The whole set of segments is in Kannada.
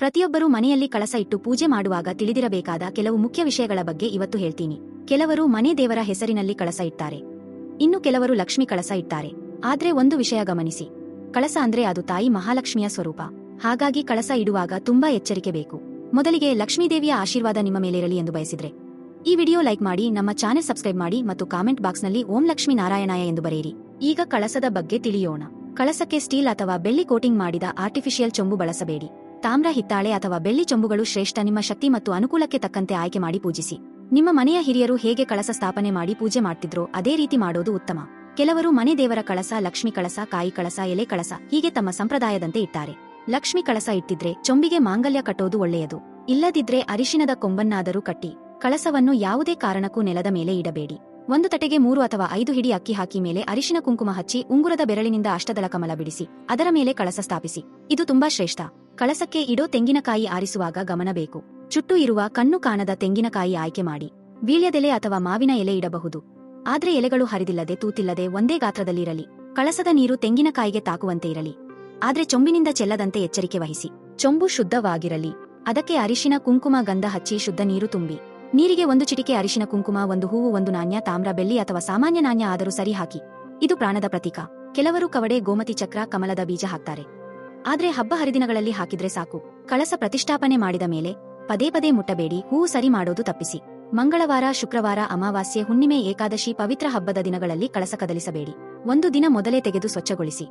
ಪ್ರತಿಯೊಬ್ಬರೂ ಮನೆಯಲ್ಲಿ ಕಳಸ ಇಟ್ಟು ಪೂಜೆ ಮಾಡುವಾಗ ತಿಳಿದಿರಬೇಕಾದ ಕೆಲವು ಮುಖ್ಯ ವಿಷಯಗಳ ಬಗ್ಗೆ ಇವತ್ತು ಹೇಳ್ತೀನಿ. ಕೆಲವರು ಮನೆ ದೇವರ ಹೆಸರಿನಲ್ಲಿ ಕಳಸ ಇಟ್ಟಾರೆ ಇನ್ನು ಕೆಲವರು ಲಕ್ಷ್ಮಿ ಕಳಸ ಇಟ್ಟಾರೆ ಆದ್ರೆ ಒಂದು ವಿಷಯ ಗಮನಿಸಿ. ಕಳಸ ಅಂದ್ರೆ ಅದು ತಾಯಿ ಮಹಾಲಕ್ಷ್ಮಿಯ ಸ್ವರೂಪ. ಹಾಗಾಗಿ ಕಳಸ ಇಡುವಾಗ ತುಂಬಾ ಎಚ್ಚರಿಕೆ ಬೇಕು. ಮೊದಲಿಗೆ ಲಕ್ಷ್ಮೀದೇವಿಯ ಆಶೀರ್ವಾದ ನಿಮ್ಮ ಮೇಲಿರಲಿ ಎಂದು ಬಯಸಿದ್ರೆ. ಈ ವಿಡಿಯೋ ಲೈಕ್ ಮಾಡಿ, ನಮ್ಮ ಚಾನೆಲ್ ಸಬ್ಸ್ಕ್ರೈಬ್ ಮಾಡಿ ಮತ್ತು ಕಾಮೆಂಟ್ ಬಾಕ್ಸ್ನಲ್ಲಿ ಓಂ ಲಕ್ಷ್ಮೀ ನಾರಾಯಣಾಯ ಎಂದು ಬರೆಯಿರಿ. ಈಗ ಕಳಸದ ಬಗ್ಗೆ ತಿಳಿಯೋಣ. ಕಳಸಕ್ಕೆ ಸ್ಟೀಲ್ ಅಥವಾ ಬೆಳ್ಳಿ ಕೋಟಿಂಗ್ ಮಾಡಿದ ಆರ್ಟಿಫಿಷಿಯಲ್ ಚೊಂಬು ಬಳಸಬೇಡಿ. ತಾಮ್ರ ಹಿತ್ತಾಳೆ ಅಥವಾ ಬೆಳ್ಳಿ ಚೊಂಬುಗಳು ಶ್ರೇಷ್ಠ. ನಿಮ್ಮ ಶಕ್ತಿ ಮತ್ತು ಅನುಕೂಲಕ್ಕೆ ತಕ್ಕಂತೆ ಆಯ್ಕೆ ಮಾಡಿ ಪೂಜಿಸಿ. ನಿಮ್ಮ ಮನೆಯ ಹಿರಿಯರು ಹೇಗೆ ಕಳಸ ಸ್ಥಾಪನೆ ಮಾಡಿ ಪೂಜೆ ಮಾಡ್ತಿದ್ರೋ ಅದೇ ರೀತಿ ಮಾಡೋದು ಉತ್ತಮ. ಕೆಲವರು ಮನೆ ದೇವರ ಕಳಸ, ಲಕ್ಷ್ಮಿ ಕಳಸ, ಕಾಯಿ ಕಳಸ, ಎಲೆ ಕಳಸ, ಹೀಗೆ ತಮ್ಮ ಸಂಪ್ರದಾಯದಂತೆ ಇಟ್ಟಾರೆ ಲಕ್ಷ್ಮಿ ಕಳಸ ಇಟ್ಟಿದ್ರೆ ಚೊಂಬಿಗೆ ಮಾಂಗಲ್ಯ ಕಟ್ಟೋದು ಒಳ್ಳೆಯದು. ಇಲ್ಲದಿದ್ರೆ ಅರಿಶಿನದ ಕೊಂಬನ್ನಾದರೂ ಕಟ್ಟಿ, ಕಳಸವನ್ನು ಯಾವುದೇ ಕಾರಣಕ್ಕೂ ನೆಲದ ಮೇಲೆ ಇಡಬೇಡಿ. ಒಂದು ತಟೆಗೆ ಮೂರು ಅಥವಾ ಐದು ಹಿಡಿ ಅಕ್ಕಿ ಹಾಕಿ ಮೇಲೆ ಅರಿಶಿನ ಕುಂಕುಮ ಹಚ್ಚಿ ಉಂಗುರದ ಬೆರಳಿನಿಂದ ಅಷ್ಟದಳ ಕಮಲ ಬಿಡಿಸಿ, ಅದರ ಮೇಲೆ ಕಳಸ ಸ್ಥಾಪಿಸಿ. ಇದು ತುಂಬಾ ಶ್ರೇಷ್ಠ. ಕಳಸಕ್ಕೆ ಇಡೋ ತೆಂಗಿನಕಾಯಿ ಆರಿಸುವಾಗ ಗಮನ ಬೇಕು. ಚುಟ್ಟು ಇರುವ ಕಣ್ಣು ಕಾಣದ ತೆಂಗಿನಕಾಯಿ ಆಯ್ಕೆ ಮಾಡಿ. ವೀಳ್ಯದೆಲೆ ಅಥವಾ ಮಾವಿನ ಎಲೆ ಇಡಬಹುದು. ಆದ್ರೆ ಎಲೆಗಳು ಹರಿದಿಲ್ಲದೆ ತೂತಿಲ್ಲದೆ ಒಂದೇ ಗಾತ್ರದಲ್ಲಿರಲಿ. ಕಳಸದ ನೀರು ತೆಂಗಿನಕಾಯಿಗೆ ತಾಕುವಂತೆ ಇರಲಿ. ಆದ್ರೆ ಚೊಂಬಿನಿಂದ ಚೆಲ್ಲದಂತೆ ಎಚ್ಚರಿಕೆ ವಹಿಸಿ. ಚೊಂಬು ಶುದ್ಧವಾಗಿರಲಿ. ಅದಕ್ಕೆ ಅರಿಶಿನ ಕುಂಕುಮ ಗಂಧ ಹಚ್ಚಿ ಶುದ್ಧ ನೀರು ತುಂಬಿ. ನೀರಿಗೆ ಒಂದು ಚಿಟಿಕೆ ಅರಿಶಿನ ಕುಂಕುಮ, ಒಂದು ಹೂವು, ಒಂದು ನಾಣ್ಯ, ತಾಮ್ರ, ಬೆಳ್ಳಿ ಅಥವಾ ಸಾಮಾನ್ಯ ನಾಣ್ಯ ಆದರೂ ಸರಿ ಹಾಕಿ. ಇದು ಪ್ರಾಣದ ಪ್ರತೀಕ. ಕೆಲವರು ಕವಡೆ, ಗೋಮತಿ, ಚಕ್ರ, ಕಮಲದ ಬೀಜ ಹಾಕ್ತಾರೆ. ಆದ್ರೆ ಹಬ್ಬ ಹರಿದಿನಗಳಲ್ಲಿ ಹಾಕಿದ್ರೆ ಸಾಕು. ಕಳಸ ಪ್ರತಿಷ್ಠಾಪನೆ ಮಾಡಿದ ಮೇಲೆ ಪದೇ ಪದೇ ಮುಟ್ಟಬೇಡಿ, ಹೂವು ಸರಿ ಮಾಡೋದು ತಪ್ಪಿಸಿ. ಮಂಗಳವಾರ, ಶುಕ್ರವಾರ, ಅಮಾವಾಸ್ಯೆ, ಹುಣ್ಣಿಮೆ, ಏಕಾದಶಿ, ಪವಿತ್ರ ಹಬ್ಬದ ದಿನಗಳಲ್ಲಿ ಕಳಸ ಕದಲಿಸಬೇಡಿ. ಒಂದು ದಿನ ಮೊದಲೇ ತೆಗೆದು ಸ್ವಚ್ಛಗೊಳಿಸಿ.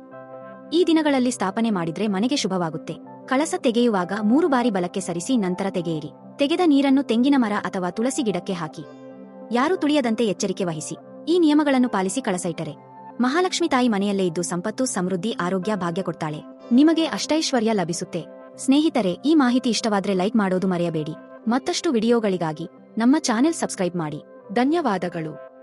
ಈ ದಿನಗಳಲ್ಲಿ ಸ್ಥಾಪನೆ ಮಾಡಿದ್ರೆ ಮನೆಗೆ ಶುಭವಾಗುತ್ತೆ. ಕಳಸ ತೆಗೆಯುವಾಗ ಮೂರು ಬಾರಿ ಬಲಕ್ಕೆ ಸರಿಸಿ, ನಂತರ ತೆಗೆಯಿರಿ. ತೆಗೆದ ನೀರನ್ನು ತೆಂಗಿನ ಮರ ಅಥವಾ ತುಳಸಿ ಗಿಡಕ್ಕೆ ಹಾಕಿ. ಯಾರು ತುಳಿಯದಂತೆ ಎಚ್ಚರಿಕೆ ವಹಿಸಿ. ಈ ನಿಯಮಗಳನ್ನು ಪಾಲಿಸಿ ಕಳಸೈಟರೆ ಮಹಾಲಕ್ಷ್ಮಿ ತಾಯಿ ಮನೆಯಲ್ಲೇ ಇದ್ದು ಸಂಪತ್ತು, ಸಮೃದ್ಧಿ, ಆರೋಗ್ಯ, ಭಾಗ್ಯ ಕೊಡ್ತಾಳೆ. ನಿಮಗೆ ಅಷ್ಟೈಶ್ವರ್ಯ ಲಭಿಸುತ್ತೆ. ಸ್ನೇಹಿತರೆ, ಈ ಮಾಹಿತಿ ಇಷ್ಟವಾದ್ರೆ ಲೈಕ್ ಮಾಡೋದು ಮರೆಯಬೇಡಿ. ಮತ್ತಷ್ಟು ವಿಡಿಯೋಗಳಿಗಾಗಿ ನಮ್ಮ ಚಾನೆಲ್ ಸಬ್ಸ್ಕ್ರೈಬ್ ಮಾಡಿ. ಧನ್ಯವಾದಗಳು.